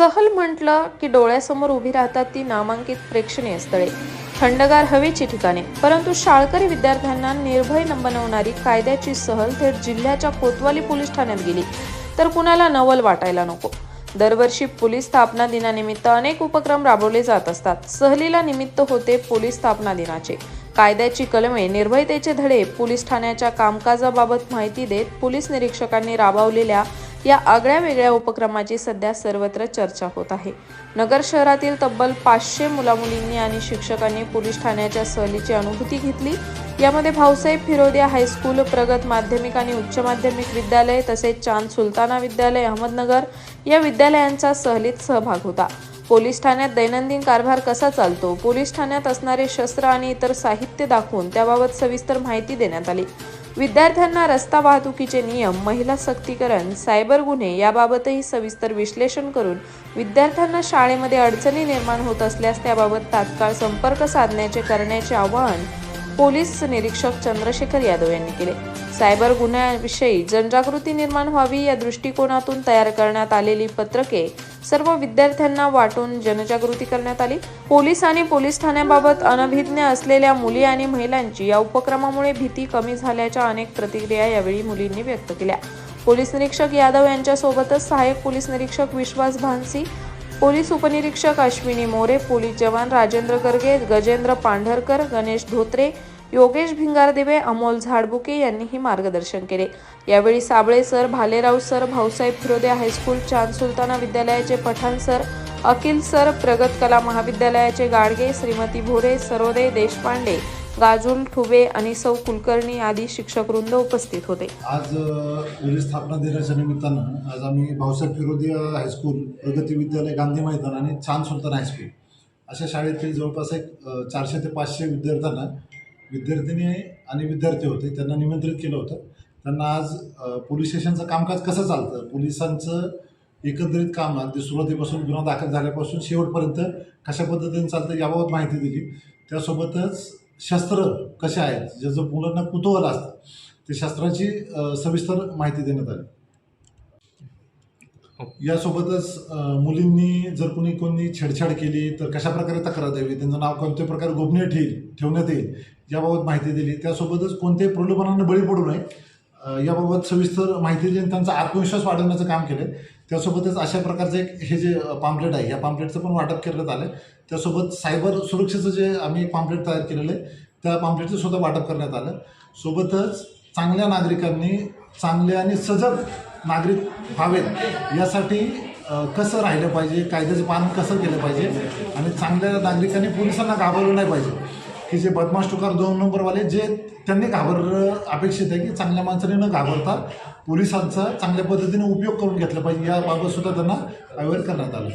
सहल म्हटलं की डोळ्यासमोर उभी राहतात ती नामांकित प्रेक्षणीय स्थळे. थंडगार हवेची ठिकाणे. परंतु शाळकरी विद्यार्थ्यांना निर्भय न बनवणारी कायद्याची सहल थेट जिल्ह्याच्या कोतवाली पोलीस ठाण्यात गेली. तर कुणाला नवल वाटायला नको? दरवर्षी पोलीस स्थापना दिनानिमित्त अनेक उपक्रम राबवले जात असतात. सहलीला निमित्त होते पोलीस स्थापना दिनाचे. कायद्याची कलमे निर्भयतेचे धडे पोलीस ठाण्याच्या कामकाजाबाबत माहिती देत पोलीस निरीक्षकांनी राबवलेल्या या आगळ्या वेगळ्या उपक्रमाची सध्या सर्वत्र चर्चा होत आहे. नगर शहरातील तब्बल पाचशे मुलामुलींनी आणि शिक्षकांनी पोलीस ठाण्याच्या सहलीची अनुभूती घेतली. यामध्ये भाऊसाहेब फिरोदिया हायस्कूल प्रगत माध्यमिक आणि उच्च माध्यमिक विद्यालय तसेच चांद सुलताना विद्यालय अहमदनगर या विद्यालयांचा सहलीत सहभाग होता. पोलीस ठाण्यात दैनंदिन कारभार कसा चालतो? पोलीस ठाण्यात असणारे शस्त्र आणि इतर साहित्य दाखवून त्याबाबत सविस्तर माहिती देण्यात आली. विद्यार्थ्यांना रस्ता वाहतुकीचे नियम महिला सक्तीकरण सायबर गुन्हे याबाबतही सविस्तर विश्लेषण करून विद्यार्थ्यांना शाळेमध्ये अडचणी निर्माण होत असल्यास त्याबाबत तात्काळ संपर्क साधण्याचे करण्याचे आवाहन पोलीस निरीक्षक चंद्रशेखर यादव यांनी केले. सायबर गुन्ह्याविषयी जनजागृती निर्माण व्हावी या दृष्टिकोनातून तयार करण्यात आलेली पत्रके सर्व विद्यार्थ्यांना वाटून जनजागृती करण्यात आली. पोलीस आणि पोलीस ठाण्याबाबत अनभिज्ञ असलेल्या मुली आणि महिलांची या उपक्रमामुळे भीती कमी झाल्याच्या अनेक प्रतिक्रिया यावेळी मुलींनी व्यक्त केल्या. पोलीस निरीक्षक यादव यांच्यासोबतच सहाय्यक पोलीस निरीक्षक विश्वास भानसी पोलीस उपनिरीक्षक अश्विनी मोरे पोलीस जवान राजेंद्र गर्गे गजेंद्र पांढरकर गणेश धोत्रे योगेश भिंगारदेवे अमोल झाडबुके यांनीही मार्गदर्शन केले. यावेळी Sable sir Bhalerao sir Bhausaheb Phirode high school Chand Sultana विद्यालयाचे पठाण सर अखिल सर प्रगत कला महाविद्यालयाचे गाडगे श्रीमती भोरे सरोदे देशपांडे गाजुल ठुबे आणि सौ कुलकर्णी आदी शिक्षक वृंद उपस्थित होते. आज पोलीस स्थापना दिनाच्या निमित्तानं आज आम्ही भाऊसाहेब फिरोदिया हायस्कूल प्रगती विद्यालय गांधी मैदान आणि छान सुलतान हायस्कूल अशा शाळेतील जवळपास एक चारशे ते पाचशे विद्यार्थ्यांना विद्यार्थिनी आणि विद्यार्थी होते त्यांना निमंत्रित केलं होतं. त्यांना आज पोलीस स्टेशनचं कामकाज कसं चालतं? पोलिसांचं एकंदरीत काम अगदी सुरुवातीपासून गुन्हा दाखल झाल्यापासून शेवटपर्यंत कशा पद्धतीने चालतं याबाबत माहिती दिली. त्यासोबतच शस्त्र कसे आहेत? ज्याचं मुलांना कुतूहल असतं ते शस्त्राची सविस्तर माहिती देण्यात आली. हो. यासोबतच मुलींनी जर कोणी कोणी छेडछाड केली तर कशा प्रकारे तक्रार द्यावी? त्यांचं नाव कोणत्या प्रकारे गोपनीय ठेईल ठेवण्यात येईल याबाबत माहिती दिली. त्यासोबतच कोणत्याही प्रलोभनानं बळी पडू नये याबाबत सविस्तर माहिती देऊन त्यांचा आत्मविश्वास वाढवण्याचं काम केलं. त्यासोबतच अशा प्रकारचं एक हे जे पाम्पलेट आहे या पाम्पलेटचं पण वाटप करण्यात आलं. त्यासोबत सायबर सुरक्षेचं जे आम्ही पाम्पलेट तयार केलेलं आहे त्या पाम्पलेटचं सुद्धा वाटप करण्यात आलं. सोबतच चांगल्या नागरिकांनी चांगले आणि सजग नागरिक व्हावेत. यासाठी कसं राहिलं पाहिजे कायद्याचं पालन कसं केलं पाहिजे आणि चांगल्या नागरिकांनी पोलिसांना घाबरलं नाही पाहिजे. की जे बदमाश टुकार दोन नंबरवाले जे त्यांनी घाबर अपेक्षित आहे की चांगल्या माणसाने न घाबरता पोलिसांचा चांगल्या पद्धतीने उपयोग करून घेतला पाहिजे. याबाबत सुद्धा त्यांना अवेअर करण्यात आलं.